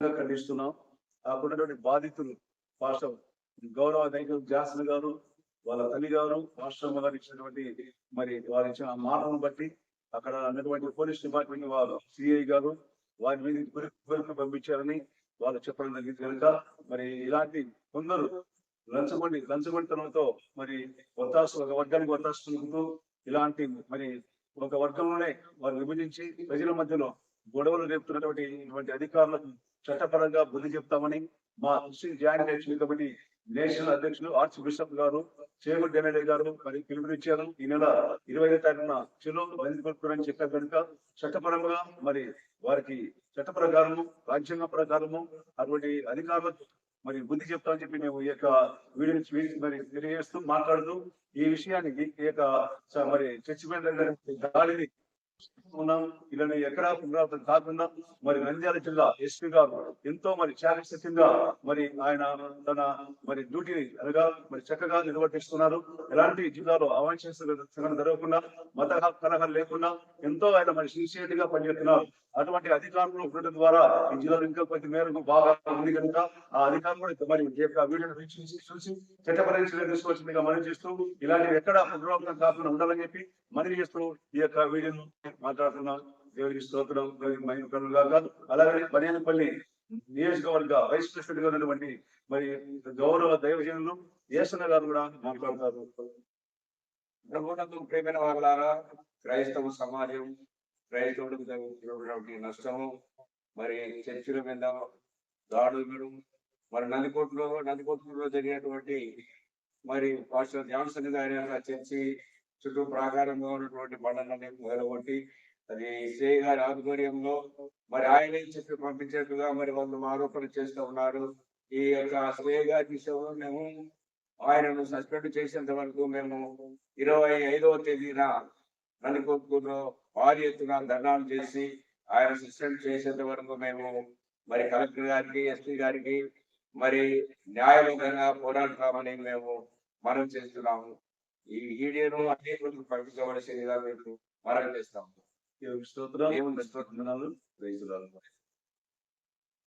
ఖండిస్తున్నాం. అక్కడున్నటువంటి బాధితులు పాస్టర్ గౌరవ దైవం జాసన్ గారు వాళ్ళ తల్లి గారు పాస్టర్ గారు ఇచ్చినటువంటి మరి వారు ఇచ్చిన మాటను బట్టి అక్కడ ఉన్నటువంటి పోలీస్ డిపార్ట్మెంట్ వారు సిఐ గారు వారి మీద పంపించారని వాళ్ళు చెప్పడం జరిగింది కనుక మరి ఇలాంటి కొందరు లంచగొండి లంచగొండితనంతో మరి ఒత్తాసు ఒక వర్గానికి ఒత్తాసుకుంటూ ఇలాంటి మరి ఒక వర్గంలోనే వారు విభజించి ప్రజల మధ్యలో గొడవలు రేపుతున్నటువంటి ఇటువంటి అధికారులకు చట్టపరంగా బుద్ధి చెప్తామని మా Muslim joint election committee national అధ్యక్షులు ఆర్చ్ బిషప్ గారు చేగూరు ఎమ్మెల్యే గారు మరి పిలుపునిచ్చారు. ఈ నెల ఇరవై ఐదు తారీఖున చిలో బంది కొట్టుకుని చెప్పారు కనుక చట్టపరంగా మరి వారికి చట్ట ప్రకారము రాజ్యాంగ ప్రకారము అటువంటి అధికారులు మరి బుద్ధి చెప్తామని చెప్పి మేము ఈ యొక్క వీడియో మరి తెలియజేస్తూ మాట్లాడుతూ ఈ విషయానికి ఈ యొక్క మరి చర్చిపోయిన దాడిని ఉన్నాం. ఇలానే ఎక్కడా పునరావృతం కాకుండా మరి నంద్యాల జిల్లా ఎస్పీ గారు ఎంతో మరి చారిత్రకంగా మరి ఆయన తన మరి డ్యూటీని అనగా మరి చక్కగా నిర్వర్తిస్తున్నారు. ఎలాంటి జిల్లాలో అవాంఛనీయ జరగకుండా మత కలహాలు లేకుండా ఎంతో ఆయన మరి సిన్సియర్గా పనిచేస్తున్నారు. అటువంటి అధికారులు ఉండడం ద్వారా ఈ జిల్లాలో ఇంకా కొద్ది మేరకు బాగా ఉంది కనుక ఆ అధికారులు కూడా మరి ఈ యొక్క వీక్షించి చూసి చట్టపరమైన తీసుకోవాల్సిందిగా మనం చేస్తూ ఇలాంటివి ఎక్కడ పునరావృతం కాకుండా ఉండాలని చెప్పి మనం చేస్తూ ఈ యొక్క వీడియోను మాట్లాడుతున్నాం. దేవుడికి స్తోత్రం దేవుడికి మహిమ కలుగుగాక అలాగే బనియానపల్లి నియోజకవర్గ వైస్ ప్రెసిడెంట్గా ఉన్నటువంటి మరి గౌరవ దైవజనులు ఏసన్న గారు కూడా మాట్లాడతారు. ప్రభుత్వం ప్రేమైన వాళ్ళారా క్రైస్తవ సమాజం క్రైస్తవులకు జరుగుతున్నటువంటి నష్టము మరి చర్చిల మీద దాడులు మరి నందికోటలో నందికోటలో జరిగినటువంటి మరి పాస్టర్ జాన్సన్ గారి చర్చి చుట్టూ ప్రాకారంగా ఉన్నటువంటి బండలని మొదలుగొట్టి అది శ్రీ గారి ఆధ్వర్యంలో మరి ఆయనే చెప్పి పంపించినట్టుగా మరి వాళ్ళు ఆరోపణ చేస్తూ ఉన్నారు. ఈ యొక్క శ్రీ గారి విషయంలో మేము ఆయనను సస్పెండ్ చేసేంత వరకు మేము ఇరవై ఐదవ తేదీన నన్నికొట్టుకులో భారీ ఎత్తున ధర్నాలు చేసి ఆయన సస్పెండ్ చేసేంత వరకు మేము మరి కలెక్టర్ గారికి ఎస్పీ గారికి మరి న్యాయబద్ధంగా పోరాడుతామని మేము మనం చేస్తున్నాము. ఈ వీడియోను అనేకులకు పంపించవలసిందిగా మేము మనం చేస్తాము స్తోత్రం స్తోత్రాలు. లార్డ్.